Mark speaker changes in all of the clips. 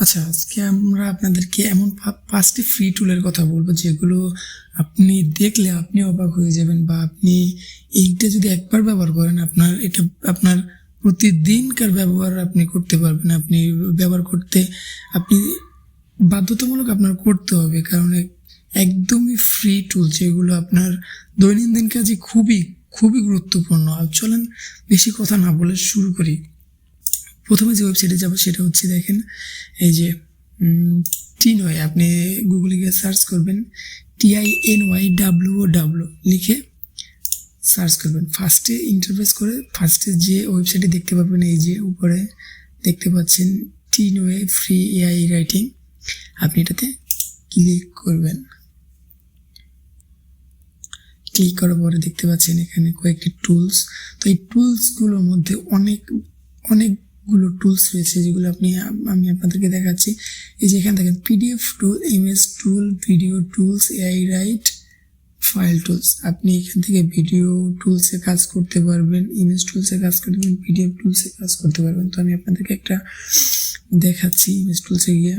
Speaker 1: আচ্ছা আজকে আমরা আপনাদেরকে এমন পাঁচটি ফ্রি টুলের কথা বলব যেগুলো আপনি দেখলে আপনি অবাক হয়ে যাবেন বা আপনি এইটা যদি একবার ব্যবহার করেন, আপনার এটা, আপনার প্রতিদিনকার ব্যবহার আপনি করতে পারবেন। আপনি ব্যবহার করতে, আপনি বাধ্যতামূলক আপনার করতে হবে কারণ একদমই ফ্রি টুল যেগুলো আপনার দৈনন্দিন কাজে খুবই খুবই গুরুত্বপূর্ণ। চলেন বেশি কথা না বলে শুরু করি। প্রথমে যে ওয়েবসাইটে যাব সেটা হচ্ছে দেখেন, এই যে টিন ওয়াই আপনি গুগলে গিয়ে সার্চ করবেন T I N Y W O W লিখে সার্চ করবেন। ফার্স্টে ইন্টারফেস করে ফার্স্টে যে ওয়েবসাইটে দেখতে পাবেন, এই যে উপরে দেখতে পাচ্ছেন TinyWow free AI writing আপনি এটাতে ক্লিক করবেন। ক্লিক করার পরে দেখতে পাচ্ছেন এখানে কয়েকটি টুলস তো এই টুলসগুলোর মধ্যে অনেক অনেক অনেকগুলো টুলস রয়েছে যেগুলো আপনি, আমি আপনাদেরকে দেখাচ্ছি। এই যে এখানে দেখেন PDF tool image tool video tools AI write file tools আপনি এখান থেকে ভিডিও টুলসে কাজ করতে পারবেন ইমেজ টুলসে কাজ করতে পারবেন পিডিএফ টুলসে কাজ করতে পারবেন। তো আমি আপনাদেরকে একটা দেখাচ্ছি ইমেজ টুলসে গিয়ে।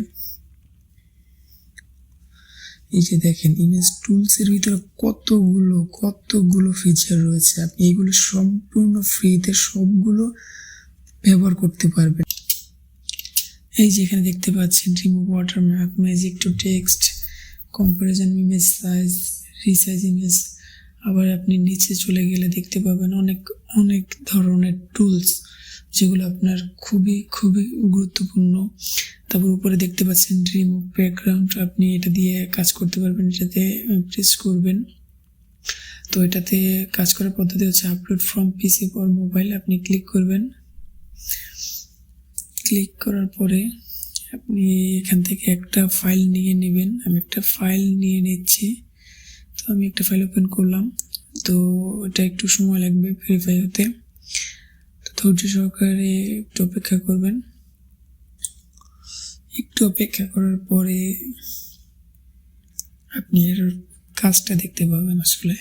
Speaker 1: এই যে দেখেন ইমেজ টুলসের ভিতরে কতগুলো কতগুলো ফিচার রয়েছে। আপনি এগুলো সম্পূর্ণ ফ্রিতে সবগুলো ব্যবহার করতে পারবেন এই যে এখানে দেখতে পাচ্ছেন remove watermark magic to text comparison image size resize image আবার আপনি নিচে চলে গেলে দেখতে পাবেন অনেক অনেক ধরনের টুলস যেগুলো আপনার খুবই খুবই গুরুত্বপূর্ণ। তারপর উপরে দেখতে পাচ্ছেন রিমুভ ব্যাকগ্রাউন্ড আপনি এটা দিয়ে কাজ করতে পারবেন, এটাতে প্রেস করবেন। তো এটাতে কাজ করার পদ্ধতি হচ্ছে upload from PC for mobile আপনি ক্লিক করবেন। ক্লিক করার পরে আপনি এখান থেকে একটা ফাইল নিয়ে নেবেন। আমি একটা ফাইল নিয়ে নিচ্ছি। তো আমি একটা ফাইল ওপেন করলাম। তো এটা একটু সময় লাগবে ভেরিফাই হতে। তো ধৈর্য সহকারে একটু অপেক্ষা করবেন। একটু অপেক্ষা করার পরে আপনি এর কাজটা দেখতে পাবেন আসলে।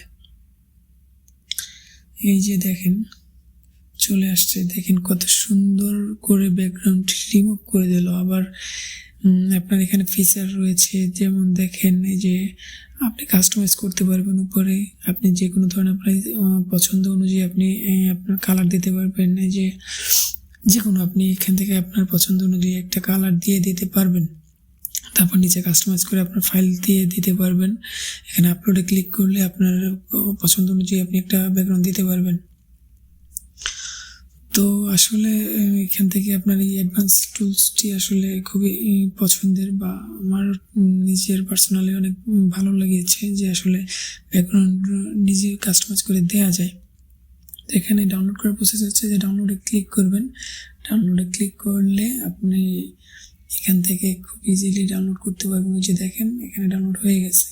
Speaker 1: এই যে দেখেন চলে আসছে। দেখেন কত সুন্দর করে ব্যাকগ্রাউন্ড রিমুভ করে দিল। আবার আপনার এখানে ফিচার রয়েছে, যেমন দেখেন এই যে আপনি কাস্টমাইজ করতে পারবেন উপরে। আপনি যে কোনো ধরনের আপনার পছন্দ অনুযায়ী আপনি আপনার কালার দিতে পারবেন। এই যে যে কোনো আপনি এখান থেকে আপনার পছন্দ অনুযায়ী একটা কালার দিয়ে দিতে পারবেন। তারপর নিচে কাস্টমাইজ করে আপনার ফাইল দিয়ে দিতে পারবেন। এখানে আপলোডে ক্লিক করলে আপনার পছন্দ অনুযায়ী আপনি একটা ব্যাকগ্রাউন্ড দিতে পারবেন। তো আসলে এখান থেকে আপনার এই অ্যাডভান্স টুলসটি আসলে খুবই পছন্দের বা আমার নিজের পার্সোনালি অনেক ভালো লেগেছে যে আসলে ব্যাকগ্রাউন্ড নিজে কাস্টমাইজ করে দেওয়া যায়। তো এখানে ডাউনলোড করার প্রসেস হচ্ছে যে ডাউনলোডে ক্লিক করবেন। ডাউনলোডে ক্লিক করলে আপনি এখান থেকে খুব ইজিলি ডাউনলোড করতে পারবেন। যে দেখেন, এখানে ডাউনলোড হয়ে গেছে।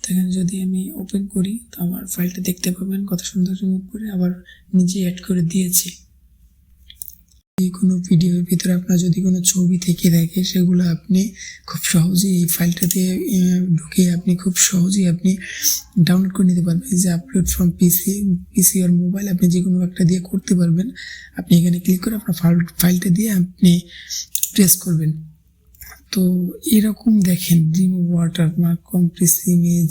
Speaker 1: তো এখানে যদি আমি ওপেন করি, তো আমার ফাইলটা দেখতে পাবেন। কত সুন্দর রিমুভ করে আবার নিজে অ্যাড করে দিয়েছি। এই কোনো ভিডিওর ভিতরে আপনার যদি কোনো ছবি থেকে থাকে, সেগুলো আপনি খুব সহজেই এই ফাইলটাতে ঢুকে আপনি খুব সহজেই আপনি ডাউনলোড করে নিতে পারবেন। যে আপলোড ফ্রম পিসি পিসি আর মোবাইল আপনি যে কোনো একটা দিয়ে করতে পারবেন। আপনি এখানে ক্লিক করে আপনার ফাইল ফাইলটা দিয়ে আপনি প্রেস করবেন। তো এরকম দেখেন, remove watermark compress image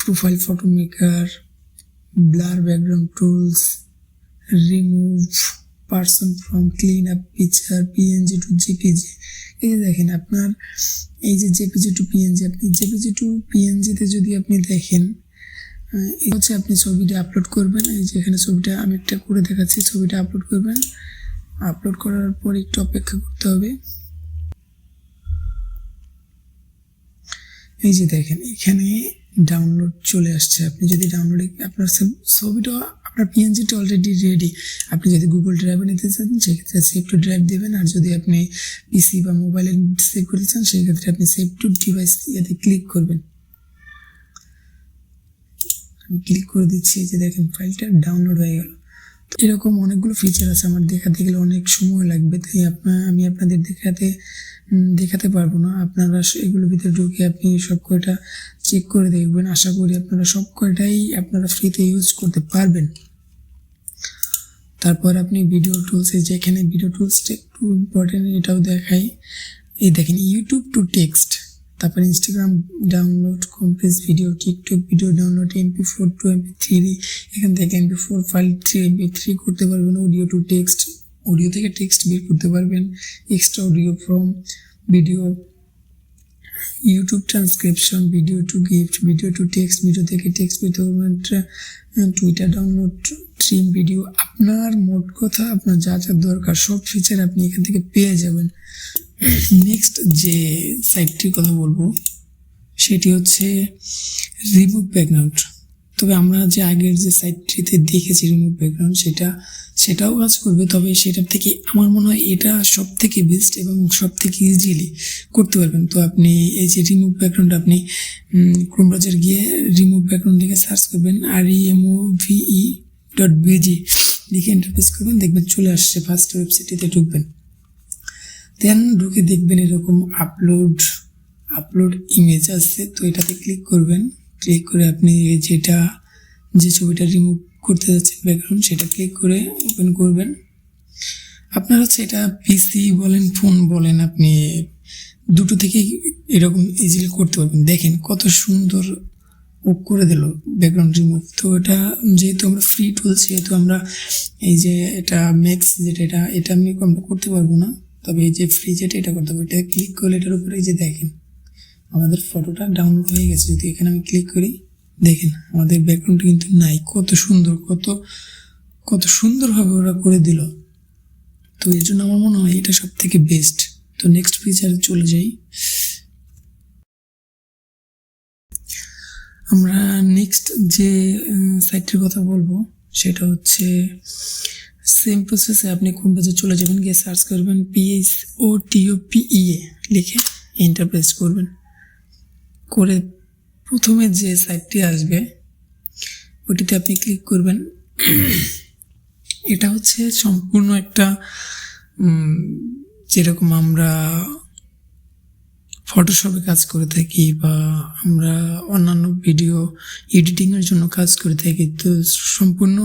Speaker 1: profile photo maker blur background tools remove person from clean up picture PNG to JPG এই যে দেখেন আপনার, এই যে জেপিজি টু পিএনজি আপনি জেপিজি টু পিএনজিতে যদি আপনি দেখেন এই হচ্ছে আপনি ছবিটা আপলোড করবেন। এই যে এখানে ছবিটা আমি একটা করে দেখাচ্ছি, ছবিটা আপলোড করবেন। আপলোড করার পর একটু অপেক্ষা করতে হবে। এই যে দেখেন, এখানে ডাউনলোড চলে আসছে। আপনি যদি ডাউনলোড আপনার ছবিটা আপনার পিএনজিটা অলরেডি রেডি আপনি যদি গুগল ড্রাইভে নিতে চান, সেক্ষেত্রে সেভ টু ড্রাইভ দেবেন। আর যদি আপনি পিসি বা মোবাইলে সেভ করতে চান, সেক্ষেত্রে আপনি সেভ টু ডিভাইস ইয়াতে ক্লিক করবেন। আমি ক্লিক করে দিচ্ছি যে দেখেন ফাইলটা ডাউনলোড হয়ে গেল। এরকম অনেকগুলো ফিচার আছে আমার, দেখাতে গেলে অনেক সময় লাগবে। তাই আপনার আমি আপনাদের দেখাতে দেখাতে পারব না। আপনারা এগুলোর ভিতরে ঢুকে আপনি সব কয়টা চেক করে দেখবেন। আশা করি আপনারা সব কয়টাই আপনারা ফ্রিতে ইউজ করতে পারবেন। তারপর আপনি ভিডিও টুলসে যেখানে ভিডিও টুলসটা একটু ইম্পর্টেন্ট এটাও দেখাই। এই দেখেন ইউটিউব টু টেক্সট তারপর Instagram download compress video TikTok video download MP four to MP three এখান থেকে MP four file three MP three করতে পারবেন অডিও টু টেক্সট অডিও থেকে টেক্সট বের করতে পারবেন extra audio from video YouTube transcription video to gift video to text video থেকে text পেতে পারবেন টুইটার ডাউনলোড ট্রিম ভিডিও আপনার মোট কথা, আপনার যা যা দরকার, সব ফিচার আপনি এখান থেকে পেয়ে যাবেন। নেক্সট যে সাইটটির কথা বলব, সেটি হচ্ছে রিমুভ ব্যাকগ্রাউন্ড তবে আমরা যে আগের যে সাইটটিতে দেখেছি রিমুভ ব্যাকগ্রাউন্ড সেটা, সেটাও কাজ করবে, তবে সেটার থেকে আমার মনে হয় এটা সব থেকে বেস্ট এবং সব থেকে ইজিলি করতে পারবেন। তো আপনি এই যে রিমুভ ব্যাকগ্রাউন্ড আপনি ক্রোম ব্রাউজার গিয়ে রিমুভ ব্যাকগ্রাউন্ড লিখে সার্চ করবেন R E M O dot BG লিখে ইন্টারফেস করবেন, দেখবেন চলে আসছে ফার্স্ট ওয়েবসাইটটিতে ঢুকবেন। দেন ঢুকে দেখবেন এরকম আপলোড আপলোড ইমেজ আছে তো এটাতে ক্লিক করবেন। ক্লিক করে আপনি যেটা, যে ছবিটা রিমুভ করতে যাচ্ছেন ব্যাকগ্রাউন্ড সেটা ক্লিক করে ওপেন করবেন। আপনার হচ্ছে এটা পিসি বলেন ফোন বলেন, আপনি দুটো থেকেই এরকম ইজিলি করতে পারবেন। দেখেন কত সুন্দর ও করে দিল ব্যাকগ্রাউন্ড রিমুভ তো এটা যেহেতু আমরা ফ্রি টুল সেহেতু আমরা এই যে এটা ম্যাক্স যেটা, এটা এটা আমি আমরা করতে পারব না। তবে এই যে ফ্রি যেটা, এটা করতে পারব। এটা ক্লিক করলে এটার উপরে এই যে দেখেন, আমাদের ফটোটা ডাউনলোড হয়ে গেছে। যদি এখানে আমি ক্লিক করি, দেখেন আমাদের ব্যাকগ্রাউন্ডটা কিন্তু নাই। কত সুন্দর, কত কত সুন্দরভাবে ওরা করে দিল। তো এর জন্য আমার মনে হয় এটা সব থেকে বেস্ট তো নেক্সট ফিচারে চলে যাই। আমরা নেক্সট যে সাইটটির কথা বলব, সেটা হচ্ছে সেম প্রসেসে আপনি কোন পেজে চলে যাবেন, গিয়ে সার্চ করবেন পিএইচ ও টিও পিইএ লিখে এন্টার প্রেস করবেন। করে প্রথমে যে সাইটটি আসবে, ওটিতে আপনি ক্লিক করবেন। এটা হচ্ছে সম্পূর্ণ একটা যেরকম আমরা ফটোশপে কাজ করে থাকি বা আমরা অন্যান্য ভিডিও এডিটিংয়ের জন্য কাজ করে থাকি। তো সম্পূর্ণ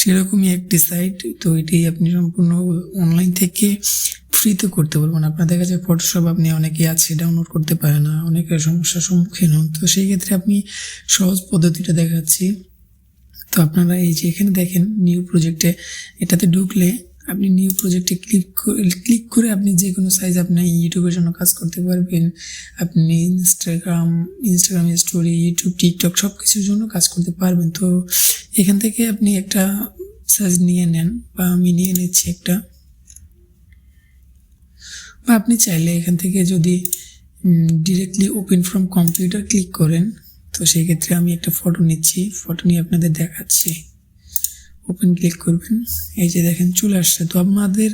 Speaker 1: সেরকমই একটি সাইট তো এটি আপনি সম্পূর্ণ অনলাইন থেকে ফ্রিতে করতে পারবেন। আপনার দেখা যায় ফটোশপ আপনি অনেকেই আছে ডাউনলোড করতে পারে না, অনেকের সমস্যার সম্মুখীন হন। তো সেই ক্ষেত্রে আপনি সহজ পদ্ধতিটা দেখাচ্ছি। তো আপনারা এই যে এখানে দেখেন নিউ প্রজেক্টে এটাতে ঢুকলে আপনি নিউ প্রজেক্টে ক্লিক ক্লিক করে আপনি যে কোনো সাইজ আপনি ইউটিউবের জন্য কাজ করতে পারবেন। আপনি Instagram Instagram story YouTube TikTok সব কিছুর জন্য কাজ করতে পারবেন। তো এখান থেকে আপনি একটা সাইজ নিয়ে নেন বা আমি নিয়ে নিচ্ছি একটা। বা আপনি চাইলে এখান থেকে যদি directly open from computer click করেন, তো সেই ক্ষেত্রে আমি একটা ফটো নিচ্ছি। ফটো নিয়ে আপনাদের দেখাচ্ছি। ওপেন ক্লিক করবেন। এই যে দেখেন চলে আসছে। তো আপনাদের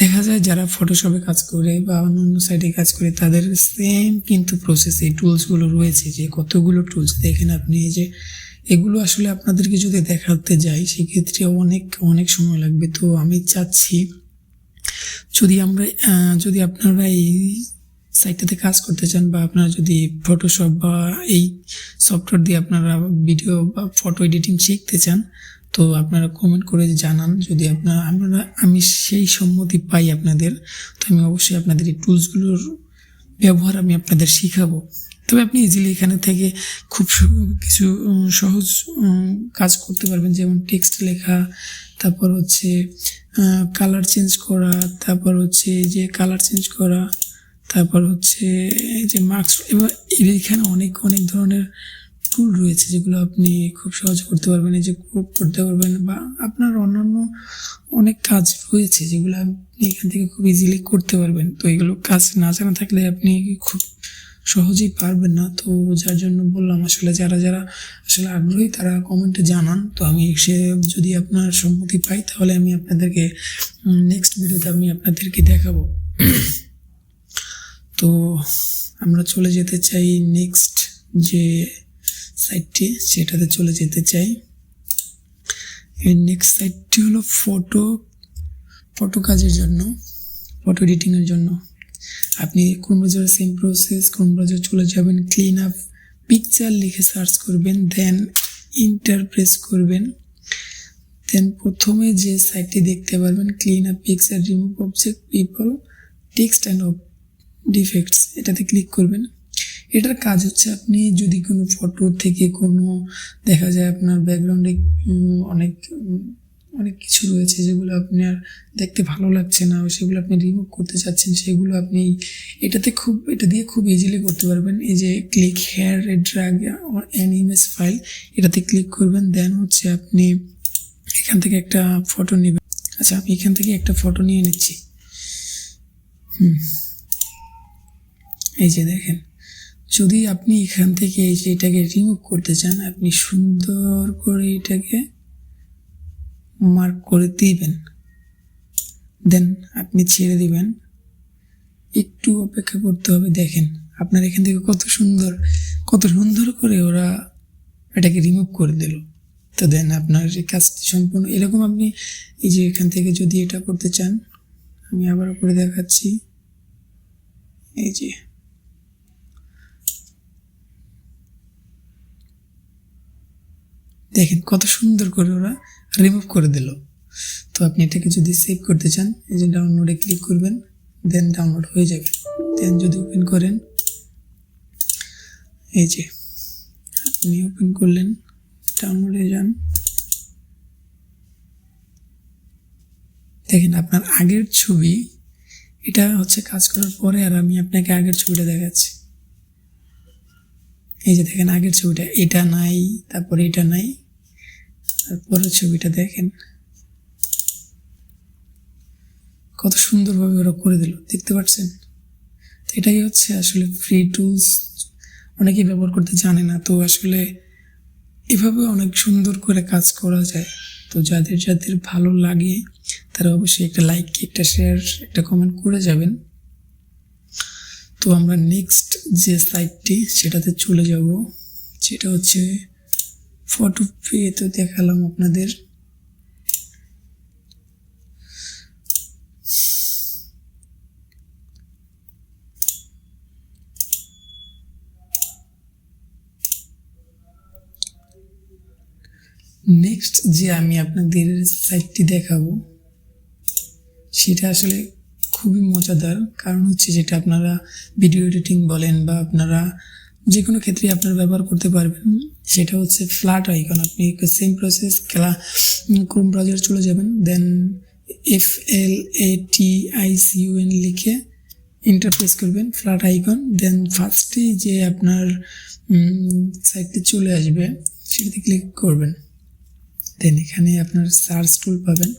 Speaker 1: দেখা যায় যারা ফটোশপে কাজ করে বা অন্য অন্য সাইডে কাজ করে, তাদের সেম কিন্তু প্রসেস এই টুলসগুলো রয়েছে যে কতগুলো টুলস দেখেন আপনি। এই যে এগুলো আসলে আপনাদেরকে যদি দেখাতে যাই, সেক্ষেত্রে অনেক অনেক সময় লাগবে। তো আমি চাচ্ছি যদি আমরা যদি আপনারা এই সাইটটাতে কাজ করতে চান বা আপনারা যদি ফটোশপ বা এই সফটওয়্যার দিয়ে আপনারা ভিডিও বা ফটো এডিটিং শিখতে চান তো আপনারা কমেন্ট করে জানান যদি আপনারা, আমরা, আমি সেই সম্মতি পাই আপনাদের, তো আমি অবশ্যই আপনাদের এই টুলসগুলোর ব্যবহার আমি আপনাদের শিখাবো। তবে আপনি ইজিলি এখানে থেকে খুব কিছু সহজ কাজ করতে পারবেন। যেমন টেক্সট লেখা, তারপর হচ্ছে কালার চেঞ্জ করা, তারপর হচ্ছে যে কালার চেঞ্জ করা, তারপর হচ্ছে যে মার্কস এবার এখানে অনেক অনেক ধরনের টুল রয়েছে যেগুলো আপনি খুব সহজে করতে পারবেন, এই যে গ্রুপ করতে পারবেন বা আপনার অন্যান্য অনেক কাজ রয়েছে যেগুলো আপনি এখান থেকে খুব ইজিলি করতে পারবেন। তো এগুলো কাজ না জানা থাকলে আপনি খুব সহজেই পারবেন না। তো যার জন্য বললাম, আসলে যারা যারা আসলে আগ্রহী তারা কমেন্টে জানান। তো আমি সে যদি আপনার সম্মতি পাই, তাহলে আমি আপনাদেরকে নেক্সট ভিডিওতে আমি আপনাদেরকে দেখাবো। তো আমরা চলে যেতে চাই নেক্সট যে সাইটটি সেটাতে চলে যেতে চাই। এর নেক্সট সাইটটি হলো ফটো ফটো কাজের জন্য ফটো এডিটিংয়ের জন্য। আপনি কোন ব্রাউজারে সেম প্রসেস কোন ব্রাউজারে চলে যাবেন ক্লিন আপ পিকচার লিখে সার্চ করবেন দেন ইন্টার প্রেস করবেন। দেন প্রথমে যে সাইটটি দেখতে পারবেন clean up picture remove object people text and defects এটাতে ক্লিক করবেন। এটার কাজ হচ্ছে আপনি যদি কোনো ফটো থেকে কোনো, দেখা যায় আপনার ব্যাকগ্রাউন্ডে অনেক অনেক কিছু রয়েছে যেগুলো আপনার দেখতে ভালো লাগছে না সেগুলো আপনি রিমুভ করতে চাচ্ছেন, সেগুলো আপনি এটাতে খুব, এটা দিয়ে খুব ইজিলি করতে পারবেন। এই যে click here drag an image file এটাতে ক্লিক করবেন দেন হচ্ছে আপনি এখান থেকে একটা ফটো নেবেন। আচ্ছা আমি এখান থেকে একটা ফটো নিয়ে নিচ্ছি। হুম। এই যে দেখেন। যদি আপনি এখান থেকে এটাকে রিমুভ করতে চান, আপনি সুন্দর করে এটাকে মার্ক করে দিবেন। দেন আপনি ছেড়ে দিবেন। একটু অপেক্ষা করতে হবে, দেখেন আপনার এখান থেকে কত সুন্দর কত সুন্দর করে ওরা এটাকে রিমুভ করে দিল। তো দেন আপনার এই কাজটি সম্পূর্ণ, এরকম আপনি এই যে এখান থেকে যদি এটা করতে চান, আমি আবার করে দেখাচ্ছি। এই যে দেখেন কত সুন্দর করে ওরা রিমুভ করে দিল। তো আপনি এটাকে যদি সেভ করতে চান, এই যে ডাউনলোডে ক্লিক করবেন দেন ডাউনলোড হয়ে যাবে। দেন যদি ওপেন করেন, এই যে আপনি ওপেন করলেন ডাউনলোডে যান। দেখেন আপনার আগের ছবি, এটা হচ্ছে কাজ করার পরে আর আমি আপনাকে আগের ছবিটা দেখাচ্ছি। এই যে দেখেন আগের ছবিটা, এটা নাই, তারপরে এটা নাই। তারপরের ছবিটা দেখেন। কত সুন্দরভাবে ওরা করে দিল, দেখতে পাচ্ছেন? তো এটাই হচ্ছে আসলে ফ্রি টুলস অনেকেই ব্যবহার করতে জানে না, তো আসলে এভাবে অনেক সুন্দর করে কাজ করা যায়। তো যাদের যাদের ভালো লাগে, তারা অবশ্যই একটা লাইক একটা শেয়ার একটা কমেন্ট করে যাবেন। তো আমরা নেক্সট যে সাইটটি সেটাতে চলে যাব। যেটা হচ্ছে ফটো পেয়ে তো দেখালাম আপনাদের। নেক্সট যে আমি আপনাদের সাইটটি দেখাবো, সেটা আসলে খুবই মজাদার। কারণ হচ্ছে যেটা আপনারা ভিডিও এডিটিং বলেন বা আপনারা যে কোনো ক্ষেত্রে আপনারা ব্যবহার করতে পারবেন। সেটা হচ্ছে ফ্ল্যাট আইকন আপনি সেম প্রসেস খেলা ক্রোম ব্রাউজার চলে যাবেন then F L A T I C U N লিখে ইন্টারফেস করবেন ফ্ল্যাট আইকন দেন ফার্স্টে যে আপনার সাইটটি চলে আসবে সেটাতে ক্লিক করবেন। দেন এখানে আপনার সার্চ টুল পাবেন।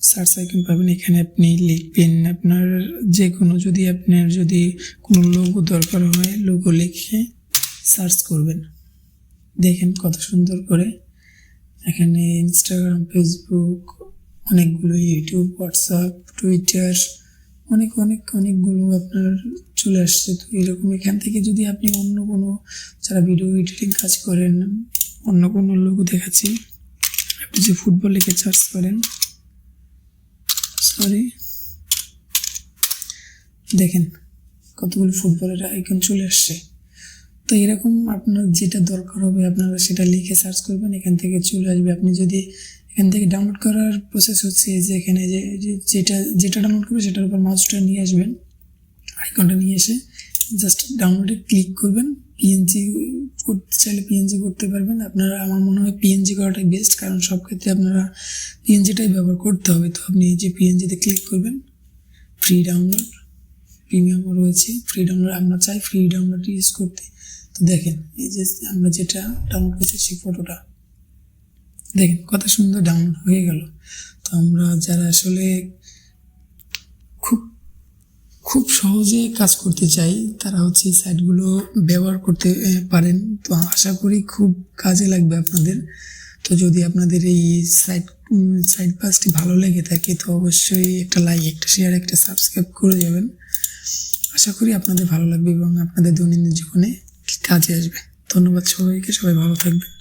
Speaker 1: সার্চ আইকন পাবেন এখানে আপনি লিখবেন আপনার যে কোনো যদি আপনার যদি কোনো লোগো দরকার হয় লোগো লিখে সার্চ করবেন। দেখেন কত সুন্দর করে। এখানে ইনস্টাগ্রাম ফেসবুক অনেকগুলো ইউটিউব হোয়াটসঅ্যাপ টুইটার অনেক অনেক, অনেকগুলো আপনার চলে আসছে। তো এরকম এখান থেকে যদি আপনি অন্য কোনো, যারা ভিডিও এডিটিং কাজ করেন, অন্য কোনো লোগো দেখাচ্ছি আপনি যে ফুটবল লিখে সার্চ করেন সরি দেখেন, কতগুলো ফুটবলের আইকন চলে আসছে। তো এরকম আপনার যেটা দরকার হবে, আপনারা সেটা লিখে সার্চ করবেন, এখান থেকে চলে আসবে। আপনি যদি এখান থেকে ডাউনলোড করার প্রসেস হচ্ছে যে এখানে যে যেটা যেটা ডাউনলোড করবে, সেটার উপর মাউসটা নিয়ে আসবেন আইকনটা নিয়ে এসে। জাস্ট ডাউনলোডে ক্লিক করবেন পিএনজি করতে চাইলে পিএনজি করতে পারবেন। আপনারা, আমার মনে হয় পিএনজি করাটাই বেস্ট কারণ সব ক্ষেত্রে আপনারা পিএনজিটাই ব্যবহার করতে হবে। তো আপনি যে পিএনজিতে ক্লিক করবেন ফ্রি ডাউনলোড প্রিমিয়ামও রয়েছে ফ্রি ডাউনলোড আমরা চাই ফ্রি ডাউনলোড ইউজ করতে। তো দেখেন, এই যে আমরা যেটা ডাউনলোড করছি সেই ফটোটা দেখেন, কত সুন্দর ডাউনলোড হয়ে গেল। তো আমরা যারা আসলে খুব সহজে কাজ করতে চাই। তারা হচ্ছে এই সাইটগুলো ব্যবহার করতে পারেন। তো আশা করি খুব কাজে লাগবে আপনাদের। তো যদি আপনাদের এই সাইট সাইট পাসটি ভালো লেগে থাকে, তো অবশ্যই একটা লাইক, একটা শেয়ার, একটা সাবস্ক্রাইব করে যাবেন। আশা করি আপনাদের ভালো লাগবে এবং আপনাদের দৈনন্দিন জীবনে কাজে আসবে। ধন্যবাদ সবাইকে। সবাই ভালো থাকবেন।